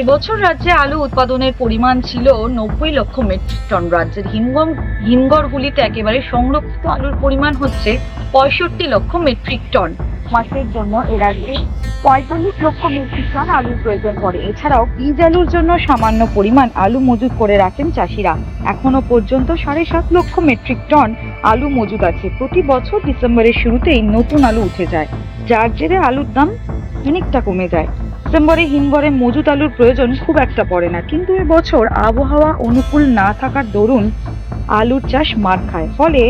এবছর রাজ্যে আলু উৎপাদনের পরিমাণ ছিল নব্বই লক্ষ মেট্রিক টন। রাজ্যের হিমগম হিমঘরগুলিতে একেবারে সংরক্ষিত আলুর পরিমাণ হচ্ছে পঁয়ষট্টি লক্ষ মেট্রিক টন। মাসের জন্য এ রাজ্যে পঁয়তাল্লিশ লক্ষ মেট্রিক টন আলুর প্রয়োজন পড়ে। এছাড়াও বীজ আলুর জন্য সামান্য পরিমাণ আলু মজুত করে রাখেন চাষিরা। এখনও পর্যন্ত সাড়ে সাত লক্ষ মেট্রিক টন আলু মজুদ আছে। প্রতি বছর ডিসেম্বরের শুরুতেই নতুন আলু উঠে যায়। যার জেরে আলুর দাম অনেকটা কমে যায়। ডিসেম্বরে হিমঘরে মজুত আলুর প্রয়োজন খুব একটা পড়ে না। কিন্তু এবছর আবহাওয়া অনুকূল না থাকার দরুন আলুর চাষ মার খায়। ফলে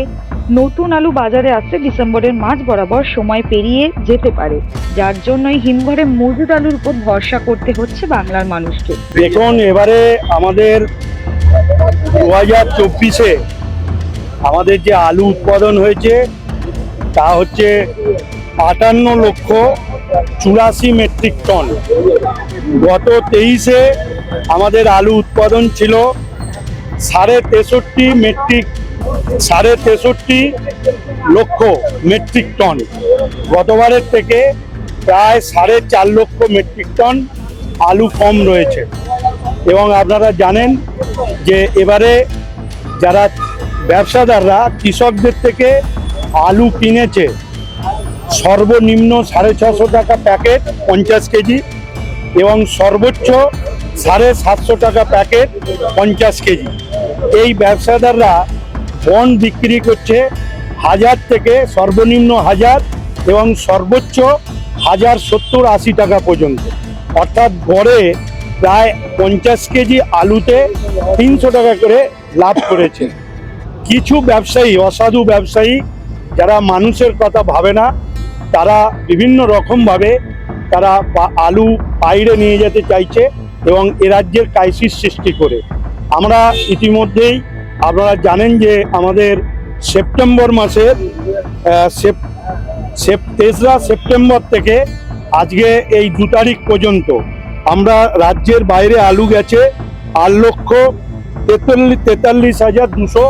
নতুন আলু বাজারে আসতে ডিসেম্বরের মাঝ বরাবর সময় পেরিয়ে যেতে পারে। যার জন্যই হিমঘরে মজুদ আলুর উপর ভরসা করতে হচ্ছে বাংলার মানুষকে। দেখুন, এবারে আমাদের দু হাজার চব্বিশে আমাদের যে আলু উৎপাদন হয়েছে, তা হচ্ছে আটান্ন লক্ষ চুরাশি মেট্রিক টন। গত তেইশে আমাদের আলু উৎপাদন ছিল সাড়ে তেষট্টি মেট্রিক, সাড়ে তেষট্টি লক্ষ মেট্রিক টন। গতবারের থেকে প্রায় সাড়ে চার লক্ষ মেট্রিক টন আলু কম রয়েছে। এবং আপনারা জানেন যে এবারে যারা ব্যবসাদাররা, কৃষকদের থেকে আলু কিনেছে সর্বনিম্ন সাড়ে ছশো টাকা প্যাকেট পঞ্চাশ কেজি এবং সর্বোচ্চ সাড়ে সাতশো টাকা প্যাকেট পঞ্চাশ কেজি। এই ব্যবসাদাররা বন বিক্রি করছে হাজার থেকে সর্বনিম্ন হাজার এবং সর্বোচ্চ হাজার সত্তর আশি টাকা পর্যন্ত। অর্থাৎ গড়ে প্রায় পঞ্চাশ কেজি আলুতে তিনশো টাকা করে লাভ করেছে। কিছু ব্যবসায়ী, অসাধু ব্যবসায়ী, যারা মানুষের কথা ভাবে না তারা বিভিন্ন রকমভাবে তারা আলু বাইরে নিয়ে যেতে চাইছে এবং এ রাজ্যের ক্রাইসিস সৃষ্টি করে। আমরা ইতিমধ্যেই আপনারা জানেন যে আমাদের সেপ্টেম্বর মাসের তেসরা সেপ্টেম্বর থেকে আজকে এই দু তারিখ পর্যন্ত আমরা রাজ্যের বাইরে আলু গেছে আট লক্ষ তেতাল্লিশ তেতাল্লিশ হাজার দুশো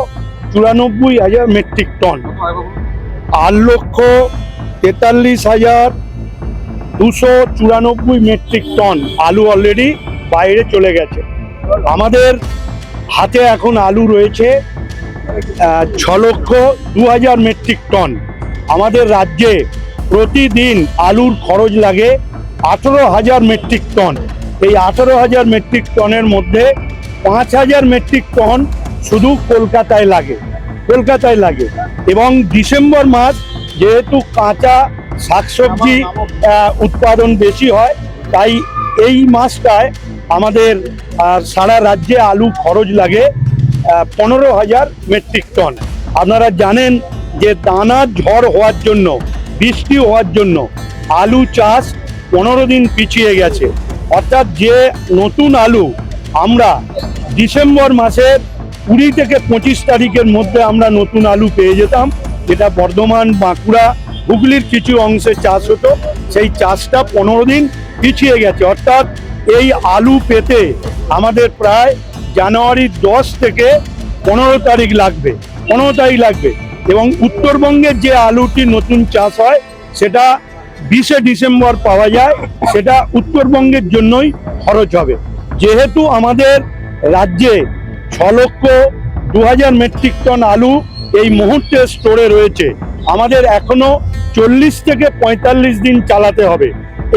চুরানব্বই হাজার মেট্রিক টন আট লক্ষ তেতাল্লিশ হাজার দুশো চুরানব্বই মেট্রিক টন আলু অলরেডি বাইরে চলে গেছে। আমাদের হাতে এখন আলু রয়েছে ছ লক্ষ দু হাজার মেট্রিক টন। আমাদের রাজ্যে প্রতিদিন আলুর খরচ লাগে আঠেরো হাজার মেট্রিক টন। এই আঠেরো হাজার মেট্রিক টনের মধ্যে পাঁচ হাজার মেট্রিক টন শুধু কলকাতায় লাগে কলকাতায় লাগে। এবং ডিসেম্বর মাস যেহেতু কাঁচা শাকসবজি উৎপাদন বেশি হয় তাই এই মাসটায় আমাদের সারা রাজ্যে আলু খরচ লাগে পনেরো হাজার মেট্রিক টন। আপনারা জানেন যে দানা ঝড় হওয়ার জন্য বৃষ্টি হওয়ার জন্য আলু চাষ পনেরো দিন পিছিয়ে গেছে। অর্থাৎ যে নতুন আলু আমরা ডিসেম্বর মাসের কুড়ি থেকে পঁচিশ তারিখের মধ্যে আমরা নতুন আলু পেয়ে যেতাম যেটা বর্ধমান, বাঁকুড়া, হুগলির কিছু অংশে চাষ হতো, সেই চাষটা পনেরো দিন পিছিয়ে গেছে। অর্থাৎ এই আলু পেতে আমাদের প্রায় জানুয়ারি দশ থেকে পনেরো তারিখ লাগবে, পনেরো তারিখ লাগবে। এবং উত্তরবঙ্গের যে আলুটি নতুন চাষ হয়, সেটা বিশে ডিসেম্বর পাওয়া যায়, সেটা উত্তরবঙ্গের জন্যই খরচ হবে। যেহেতু আমাদের রাজ্যে ছ লক্ষ দু হাজার মেট্রিক টন আলু এই মুহূর্তে স্টোরে রয়েছে। আমাদের এখনও চল্লিশ থেকে পঁয়তাল্লিশ দিন চালাতে হবে।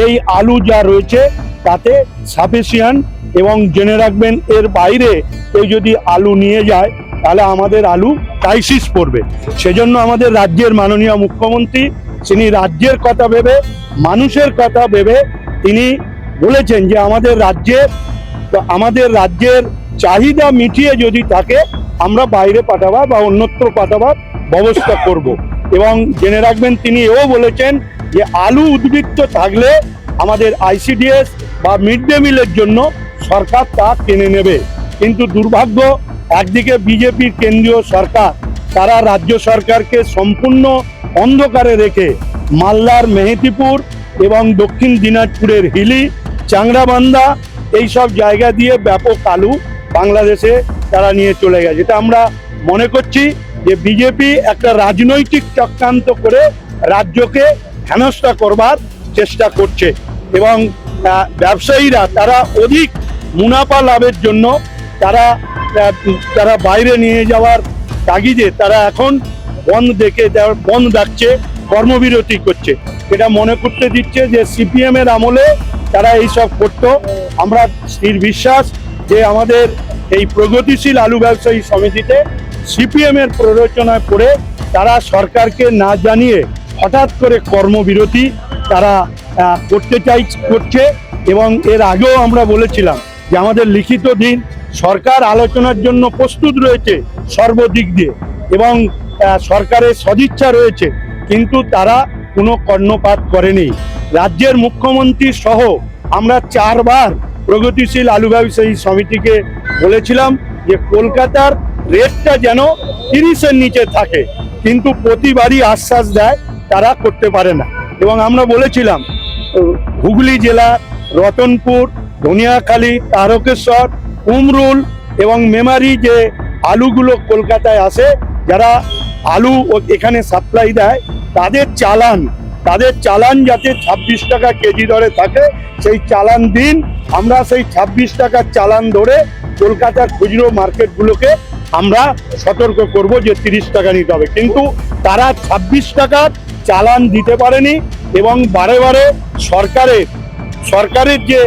এই আলু যা রয়েছে, তাতে সাফিসিয়ান এবং জেনে রাখবেন, এর বাইরে কেউ যদি আলু নিয়ে যায়, তাহলে আমাদের আলু ক্রাইসিস পড়বে। সেজন্য আমাদের রাজ্যের মাননীয় মুখ্যমন্ত্রী, তিনি রাজ্যের কথা ভেবে, মানুষের কথা ভেবে, তিনি বলেছেন যে আমাদের রাজ্যে তো আমাদের রাজ্যের চাহিদা মিটিয়ে যদি থাকে আমরা বাইরে পাঠাবার বা অন্যত্র পাঠাবার ব্যবস্থা করব। এবং জেনে রাখবেন, তিনি এও বলেছেন যে আলু উদ্বৃত্ত থাকলে আমাদের আইসিডিএস বা মিড ডে মিলের জন্য সরকার তা কিনে নেবে। কিন্তু দুর্ভাগ্য, একদিকে বিজেপির কেন্দ্রীয় সরকার, তারা রাজ্য সরকারকে সম্পূর্ণ অন্ধকারে রেখে মালদার মেহেদিপুর এবং দক্ষিণ দিনাজপুরের হিলি, চাংড়াবান্ধা, এইসব জায়গা দিয়ে ব্যাপক আলু বাংলাদেশে তারা নিয়ে চলে গেছে। এটা আমরা মনে করছি যে বিজেপি একটা রাজনৈতিক চক্রান্ত করে রাজ্যকে হেনস্থা করবার চেষ্টা করছে। এবং ব্যবসায়ীরা, তারা অধিক মুনাফা লাভের জন্য তারা তারা বাইরে নিয়ে যাওয়ার তাগিদে তারা এখন বন্ধ দেখে, বন্ধ ডাকছে, কর্মবিরতি করছে। এটা মনে করতে দিচ্ছে যে সিপিএম এর আমলে তারা এইসব করতো। আমরা স্থির বিশ্বাস যে আমাদের এই প্রগতিশীল আলু ব্যবসায়ী সমিতিতে সিপিএম এর প্ররোচনায় পড়ে তারা সরকারকে না জানিয়ে হঠাৎ করে কর্মবিরতি তারা করতে চাই, করছে এবং এর আগেও আমরা বলেছিলাম যে আমাদের লিখিত দিন সরকার আলোচনার জন্য প্রস্তুত রয়েছে সর্বদিক দিয়ে এবং সরকারের সদিচ্ছা রয়েছে কিন্তু তারা কোনো কর্ণপাত করেনি। রাজ্যের মুখ্যমন্ত্রী সহ আমরা চারবার প্রগতিশীল আলু ব্যবসায়ী সমিতিকে বলেছিলাম যে কলকাতার রেটটা যেন তিরিশের নিচে থাকে, কিন্তু প্রতিবারই আশ্বাস দেয় তারা করতে পারে না। এবং আমরা বলেছিলাম, হুগলি জেলা, রতনপুর, ধনিয়াখালী, তারকেশ্বর উমরুল এবং মেমারি যে আলুগুলো কলকাতায় আসে, যারা আলু এখানে সাপ্লাই দেয়, তাদের চালান তাদের চালান যাতে ছাব্বিশ টাকা কেজি দরে থাকে, সেই চালান দিন, আমরা সেই ছাব্বিশ টাকার চালান ধরে কলকাতার খুচরো মার্কেটগুলোকে আমরা সতর্ক করব যে তিরিশ টাকা নিতে হবে। কিন্তু তারা ছাব্বিশ টাকার চালান দিতে পারেনি এবং বারে বারে সরকারের সরকারের যে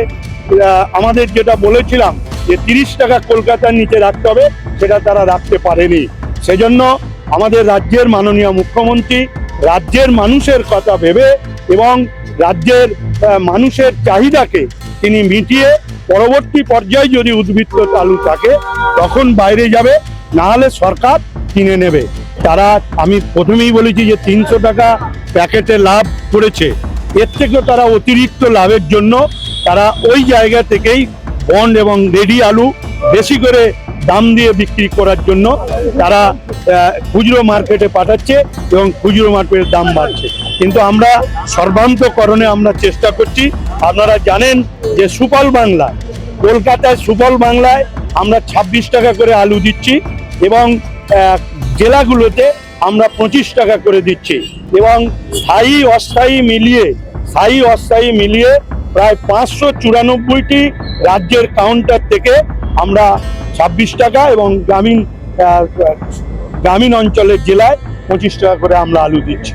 আমাদের যেটা বলেছিলাম যে তিরিশ টাকা কলকাতার নিচে রাখতে হবে, সেটা তারা রাখতে পারেনি। সেজন্য আমাদের রাজ্যের মাননীয় মুখ্যমন্ত্রী রাজ্যের মানুষের কথা ভেবে এবং রাজ্যের মানুষের চাহিদাকে তিনি মিটিয়ে পরবর্তী পর্যায়ে যদি উদ্বৃত্ত চালু থাকে, তখন বাইরে যাবে না হলে সরকার কিনে নেবে। তারা, আমি প্রথমেই বলেছি যে তিনশো টাকা প্যাকেটে লাভ করেছে। এর থেকেও তারা অতিরিক্ত লাভের জন্য তারা ওই জায়গা থেকেই বন্ড এবং রেডি আলু বেশি করে দাম দিয়ে বিক্রি করার জন্য তারা খুচরো মার্কেটে পাঠাচ্ছে এবং খুচরো মার্কেটের দাম বাড়ছে। কিন্তু আমরা সর্বান্তকরণে আমরা চেষ্টা করছি, আপনারা জানেন যে সুফল বাংলা, কলকাতায় সুফল বাংলায় আমরা ছাব্বিশ টাকা করে আলু দিচ্ছি এবং জেলাগুলোতে আমরা পঁচিশ টাকা করে দিচ্ছি এবং স্থায়ী অস্থায়ী মিলিয়ে, স্থায়ী অস্থায়ী মিলিয়ে প্রায় পাঁচশো চুরানব্বইটি রাজ্যের কাউন্টার থেকে আমরা ছাব্বিশ টাকা এবং গ্রামীণ গ্রামীণ অঞ্চলের জেলায় পঁচিশ টাকা করে আমরা আলু দিচ্ছি।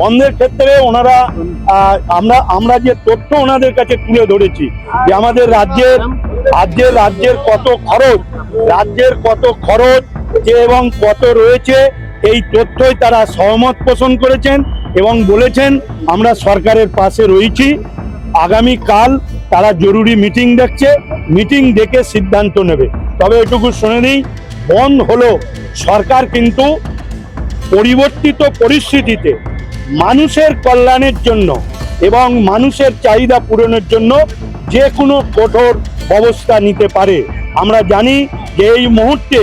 বন্ধের ক্ষেত্রে ওনারা আমরা আমরা যে তথ্য ওনাদের কাছে তুলে ধরেছি যে আমাদের রাজ্যের রাজ্যের রাজ্যের কত খরচ, রাজ্যের কত খরচ যে এবং কত রয়েছে, এই তথ্যই তারা সহমত পোষণ করেছেন এবং বলেছেন, আমরা সরকারের পাশে রয়েছি। আগামী কাল তারা জরুরি মিটিং দেখছে, মিটিং ডেকে সিদ্ধান্ত নেবে। তবে এটুকু শুনে নিই, বন্ধ হলো। সরকার কিন্তু পরিবর্তিত পরিস্থিতিতে মানুষের কল্যাণের জন্য এবং মানুষের চাহিদা পূরণের জন্য যে কোনো কঠোর ব্যবস্থা নিতে পারে। আমরা জানি যে এই মুহূর্তে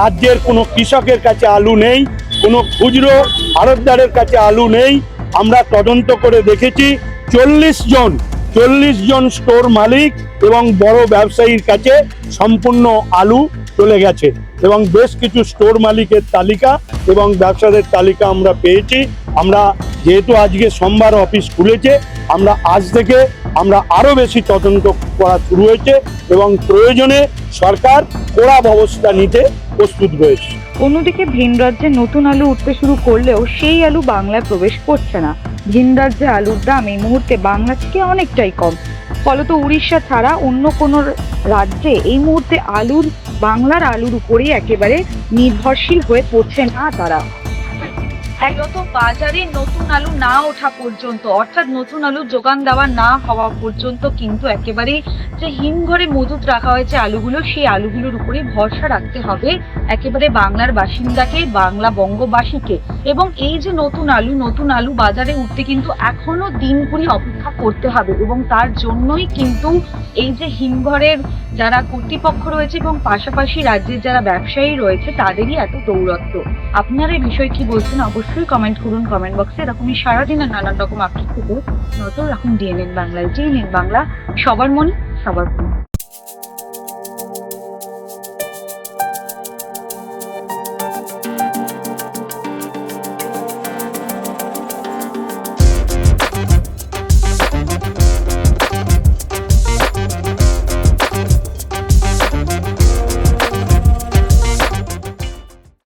রাজ্যের কোনো কৃষকের কাছে আলু নেই, কোনো খুচরো আড়তদারের কাছে আলু নেই। আমরা তদন্ত করে দেখেছি, চল্লিশ জন চল্লিশ জন স্টোর মালিক এবং বড় ব্যবসায়ীর কাছে সম্পূর্ণ আলু চলে গেছে এবং বেশ কিছু স্টোর মালিকের তালিকা এবং ব্যবসাদের তালিকা আমরা পেয়েছি। আমরা যেহেতু আজকে সোমবার অফিস খুলেছে, আমরা আজ থেকে আমরা আরও বেশি তদন্ত করা শুরু হয়েছে এবং প্রয়োজনে সরকার কড়া ব্যবস্থা নিতে প্রস্তুত রয়েছে। অন্যদিকে ভিন রাজ্যে নতুন আলু উঠতে শুরু করলেও সেই আলু বাংলায় প্রবেশ করছে না। ভিন যে আলুর দাম এই মুহূর্তে বাংলা থেকে অনেকটাই কম। ফলত উড়িষ্যা ছাড়া অন্য কোনো রাজ্যে এই মুহূর্তে আলুর, বাংলার আলুর উপরেই একেবারে নির্ভরশীল হয়ে পড়ছে না তারা। মূলত বাজারে নতুন আলু না ওঠা পর্যন্ত, অর্থাৎ নতুন আলু যোগান দেওয়া না হওয়া পর্যন্ত কিন্তু একেবারে যে হিমঘরে মজুত রাখা হয়েছে আলুগুলো, সেই আলুগুলোর উপরে ভরসা রাখতে হবে একেবারে বাংলার বাসিন্দাকে, বাংলা বঙ্গবাসীকে। এবং এই যে নতুন আলু নতুন আলু বাজারে উঠতে কিন্তু এখনও দিন কুড়ি অপেক্ষা করতে হবে এবং তার জন্যই কিন্তু এই যে হিমঘরের যারা কর্তৃপক্ষ রয়েছে এবং পাশাপাশি রাজ্যের যারা ব্যবসায়ী রয়েছে, তাদেরই এত দৌরত্ব। আপনারা এই বিষয়ে কি বলছেন? অবশ্যই কমেন্ট করুন কমেন্ট বক্সে এরকমই সারাদিনের নানান রকম আপডেট থেকে নজর রাখুন ডিএনএন বাংলায় ডিএনএন বাংলা, সবার মনে সবার মনে।